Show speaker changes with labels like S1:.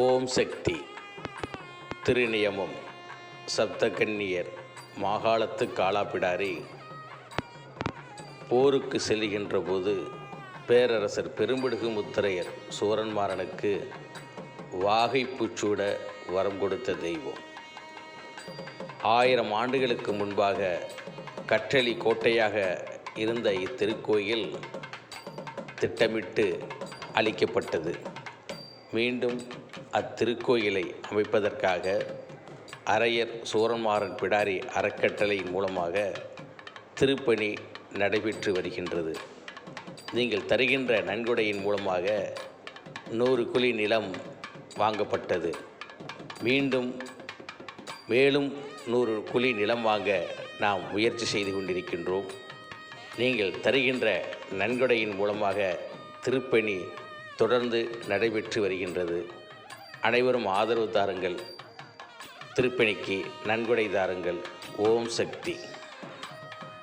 S1: ஓம் சக்தி. திருநியமம். சப்தகன்னியர் மாகாளத்து காலாப்பிடாரி போருக்கு செல்கின்ற போது பேரரசர் பெரும்பிடுகு முத்திரையர் சூரன்மாறனுக்கு வாகைப்பூச்சூட வரம் கொடுத்த தெய்வம். ஆயிரம் ஆண்டுகளுக்கு முன்பாக கற்றளி கோட்டையாக இருந்த இத்திருக்கோயில் திட்டமிட்டு அளிக்கப்பட்டது மீண்டும் அத்திருக்கோயிலை அமைப்பதற்காக அரையர் சூரன்மாறன் பிடாரி அறக்கட்டளையின் மூலமாக திருப்பணி நடைபெற்று வருகின்றது. நீங்கள் தருகின்ற நன்கொடையின் மூலமாக நூறு குழி நிலம் வாங்கப்பட்டது. மீண்டும் மேலும் நூறு குழி நிலம் வாங்க நாம் முயற்சி செய்து கொண்டிருக்கின்றோம். நீங்கள் தருகின்ற நன்கொடையின் மூலமாக திருப்பணி தொடர்ந்து நடைபெற்று வருகின்றது. அனைவரும் ஆதரவு தாருங்கள். திருப்பணிக்கு நன்கொடை தாருங்கள். ஓம் சக்தி.